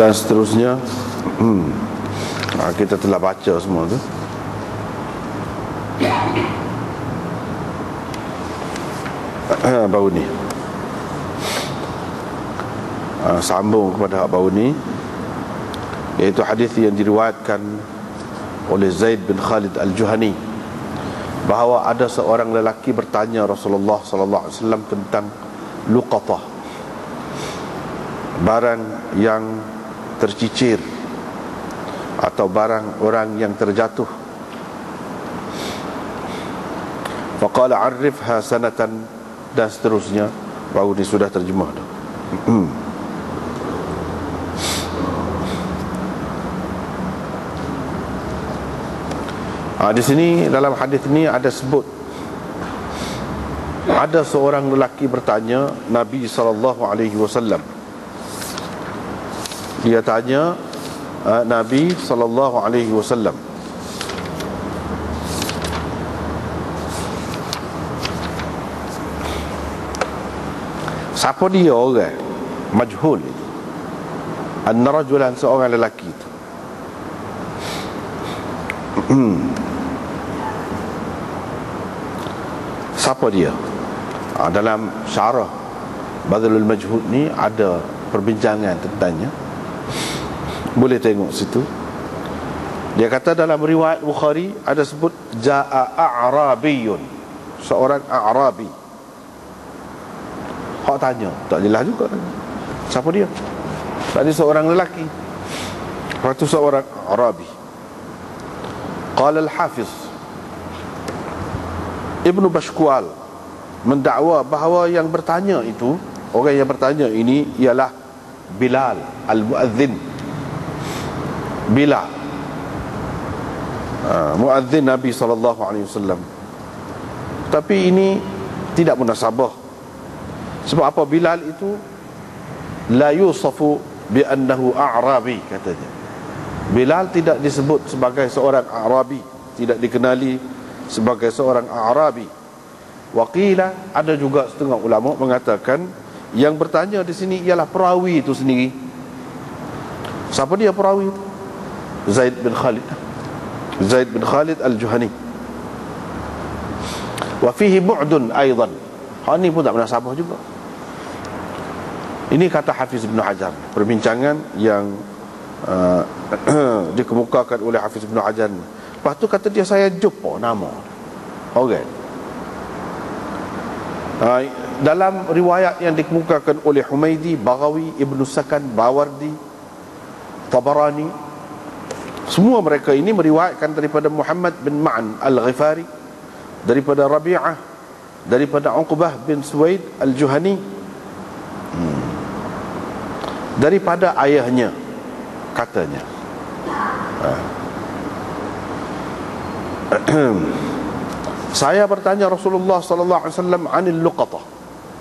dan seterusnya hmm. ha, kita telah baca semua tu ha, baru ni ha, sambung kepada hak baru ni iaitu hadis yang diriwayatkan oleh Zaid bin Khalid Al-Juhani bahawa ada seorang lelaki bertanya Rasulullah sallallahu alaihi wasallam tentang luqatah barang yang tercicir atau barang orang yang terjatuh. Faqala arifha sanatan dan seterusnya. Baru ni sudah terjemah dah Ha, di sini dalam hadis ini ada sebut. Ada seorang lelaki bertanya Nabi sallallahu alaihi wasallam. Dia tanya uh, Nabi sallallahu alaihi wasallam. Siapa dia orang majhul itu? An-rajulan seorang lelaki itu. Siapa dia? Ha, dalam syarah Badalul Majhud ni ada perbincangan tentangnya. Boleh tengok situ. Dia kata dalam riwayat Bukhari ada sebut jaa a'rabiyun. Seorang a'rabi. Hak tanya, tak jelas juga. Siapa dia? Tadi seorang lelaki. Lepas tu seorang Arabi. Qala al-Hafiz Ibnu Bashkwal mendakwa bahawa yang bertanya itu orang yang bertanya ini ialah Bilal al-Muadzin Bilal. Uh, Muadzin Nabi wasallam. Tapi ini tidak munasabah. Sebab apa Bilal itu? La yusafu bi annahu a'rabi katanya. Bilal tidak disebut sebagai seorang Arabi tidak dikenali sebagai seorang Arabi. Waqila ada juga setengah ulama mengatakan yang bertanya di sini ialah perawi itu sendiri. Siapa dia perawi itu? Zaid bin Khalid. Zaid bin Khalid Al-Juhani. Wa fihi bu'dun aidan. Ha ni pun tak pernah sabah juga. Ini kata Hafiz bin Hajar, perbincangan yang uh, dikemukakan oleh Hafiz bin Hajar. Lepas tu kata dia saya jumpa nama. Ha, dalam riwayat yang dikemukakan oleh Humaidi, Baghawi, Ibnu Sakan, Bawardi, Tabarani, semua mereka ini meriwayatkan daripada Muhammad bin Ma'an Al-Ghifari, daripada Rabi'ah, daripada Uqbah bin Suwaid Al-Juhani, daripada ayahnya, katanya. Ha. Saya bertanya Rasulullah sallallahu alaihi wasallam anil luqatah.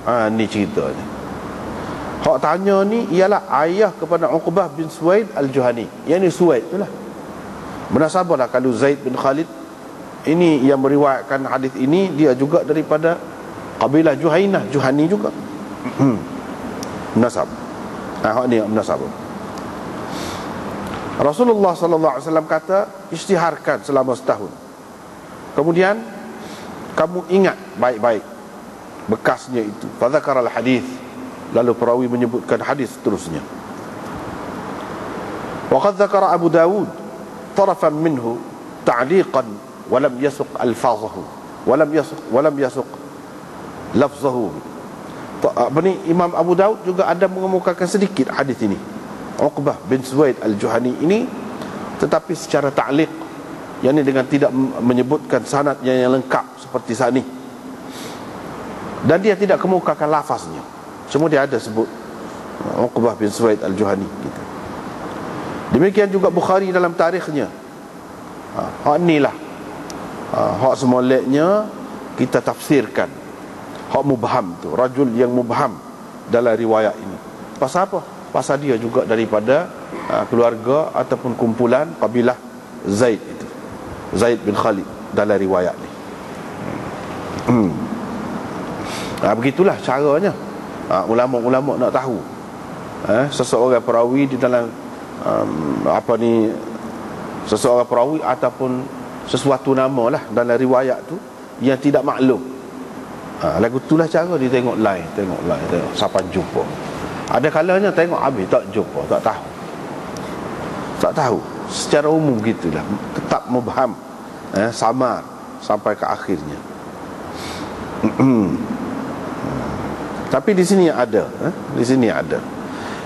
Ha ni ceritanya. Hak tanya ni ialah ayah kepada Uqbah bin Suwaid Al-Juhani. Yang ni Suwaid itulah. Munasabahlah kalau Zaid bin Khalid ini yang meriwayatkan hadis ini dia juga daripada kabilah Juhainah, Juhani juga. Munasab. Ha ni munasab. Rasulullah sallallahu alaihi wasallam kata isytiharkan selama setahun. Kemudian kamu ingat baik-baik bekasnya itu. Fadzakara al-hadis. Lalu perawi menyebutkan hadis seterusnya. Waqad dzakara Abu Dawud tarafan minhu ta'liqan wa lam yasuq alfazahu wa lam yasuq wa lam yasuq lafzahu. Apa ni Imam Abu Dawud juga ada mengemukakan sedikit hadis ini. Uqbah bin Suwaid al-Juhani ini tetapi secara ta'liq yang ini dengan tidak menyebutkan sanad yang, lengkap seperti saat ini dan dia tidak kemukakan lafaznya. Semua dia ada sebut uh, Uqbah bin Suwaid al-Juhani gitu. demikian juga Bukhari dalam tarikhnya. Ha, hak inilah ha, hak semoleknya kita tafsirkan. Hak mubham tu rajul yang mubham dalam riwayat ini. Pasal apa? pasal dia juga daripada uh, keluarga ataupun kumpulan kabilah Zaid itu Zaid bin Khalid dalam riwayat ni. Hmm. nah, begitulah caranya. Ha, ulama-ulama nak tahu. Ha, seseorang perawi di dalam um, apa ni seseorang perawi ataupun sesuatu nama lah dalam riwayat tu yang tidak maklum. Ha, lagu itulah cara dia tengok lain tengok lain tengok siapa jumpa. Ada kalanya tengok habis tak jumpa tak tahu. Tak tahu secara umum gitulah. Tetap mubham eh, samar sampai ke akhirnya. Tapi di sini ada eh? di sini ada.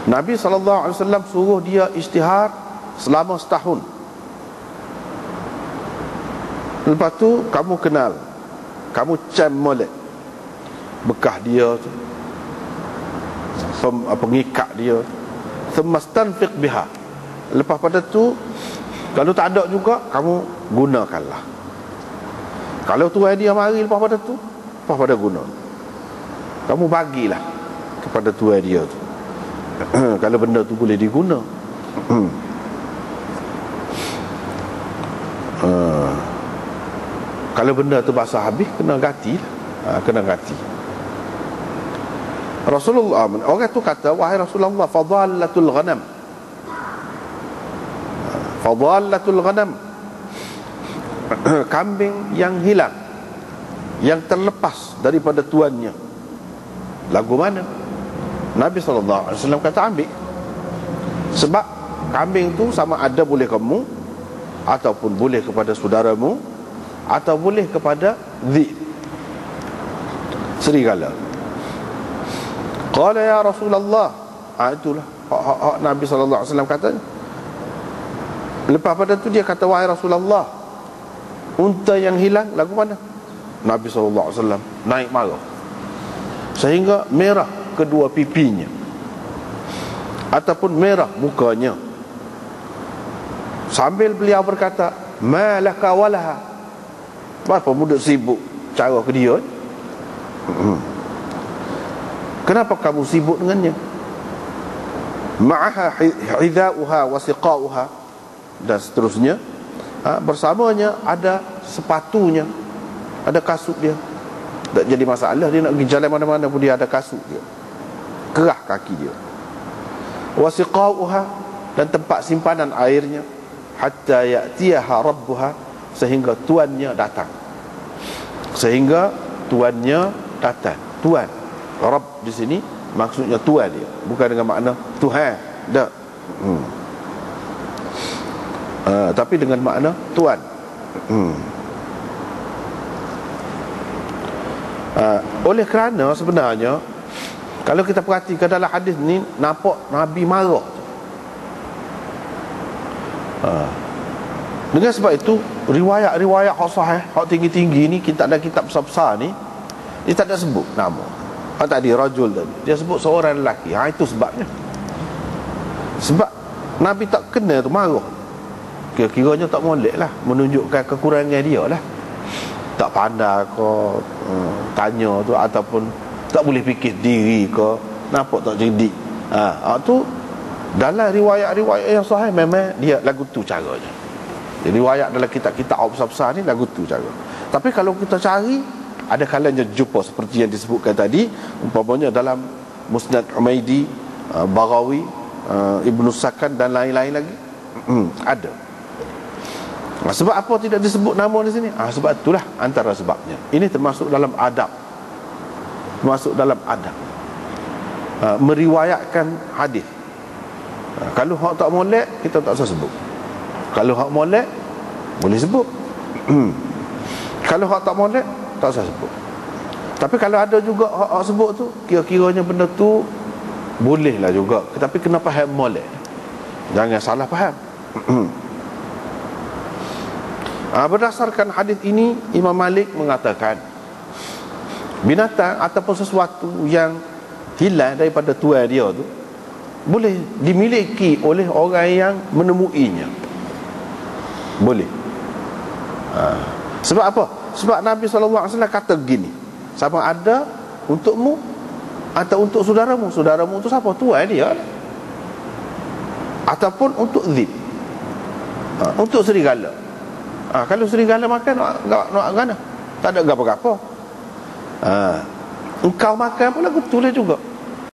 Nabi SAW suruh dia istihar selama setahun. Lepas tu kamu kenal kamu cem molek bekah dia tu pengikat dia semastanfiq biha lepas pada tu kalau tak ada juga kamu gunakanlah. Kalau tu dia mari lepas pada tu lepas pada guna. Kamu bagilah kepada tuan dia tu. Kalau benda tu boleh diguna. Uh. Kalau benda tu basah habis Kena ganti ha, Kena ganti Rasulullah Orang tu kata Wahai Rasulullah Fadalatul ghanam Fadalatul ghanam. Kambing yang hilang Yang terlepas Daripada tuannya. Lagu mana? Nabi SAW kata ambil. Sebab Kambing tu sama ada boleh kamu Ataupun boleh kepada saudaramu atau boleh kepada zi. Serigala. Qala ya rasulullah. Ah itulah hak, hak, hak nabi sallallahu alaihi wasallam kata lepas pada tu dia kata wahai rasulullah unta yang hilang lagu mana? Nabi wasallam naik marah. Sehingga merah kedua pipinya. Ataupun merah mukanya. Sambil beliau berkata malaka walaha. Kenapa muda sibuk cara ke dia. Hmm. Kenapa kamu sibuk dengannya? Ma'aha hidha'uha wa siqa'uha Dan seterusnya ha, Bersamanya ada sepatunya Ada kasut dia. Tak jadi masalah Dia nak pergi jalan mana-mana pun dia ada kasut dia. Kerah kaki dia. Wa siqa'uha Dan tempat simpanan airnya Hatta ya'tiyaha rabbuha sehingga tuannya datang. Sehingga tuannya datang. Tuan. Rabb di sini maksudnya tuan dia. Bukan dengan makna Tuhan. Tak. Hmm. Uh, tapi dengan makna tuan hmm. uh, oleh kerana sebenarnya kalau kita perhatikan dalam hadis ni nampak Nabi marah uh, dengan sebab itu riwayat-riwayat hak sahih, hak tinggi-tinggi ni kita ada kitab besar-besar ni dia tak ada sebut nama. Ah tadi rajul tadi. Dia sebut seorang lelaki. Ha itu sebabnya. Sebab Nabi tak kena tu marah. Kira-kiranya tak molek lah menunjukkan kekurangan dia lah. Tak pandai ke hmm, tanya tu ataupun tak boleh fikir diri ke nampak tak jadi. Ha, ha tu dalam riwayat-riwayat yang sahih memang dia lagu tu caranya. Jadi riwayat dalam kitab-kitab besar-besar ni lagu tu cara. Tapi kalau kita cari ada kalanya jumpa seperti yang disebutkan tadi umpamanya dalam Musnad Umaidi, uh, Barawi, uh, Ibnu Sakan dan lain-lain lagi. Hmm, ada. Sebab apa tidak disebut nama di sini? Ah sebab itulah antara sebabnya. Ini termasuk dalam adab. Termasuk dalam adab. Uh, meriwayatkan hadis. Uh, kalau hak tak molek kita tak usah sebut. Kalau hak molek Boleh sebut Kalau hak tak molek Tak usah sebut Tapi kalau ada juga hak, hak sebut tu Kira-kiranya benda tu Boleh lah juga Tapi kenapa hak molek Jangan salah faham ha, Berdasarkan hadis ini Imam Malik mengatakan Binatang ataupun sesuatu yang Hilang daripada tuan dia tu boleh dimiliki oleh orang yang menemuinya boleh ha. Sebab apa? Sebab Nabi SAW kata gini Sama ada untukmu Atau untuk saudaramu Saudaramu itu siapa? Tuan dia Ataupun untuk zib ha. Untuk serigala ha. Kalau serigala makan Nak, nak, nak mana? Tak ada apa-apa ha. Engkau makan pula betul juga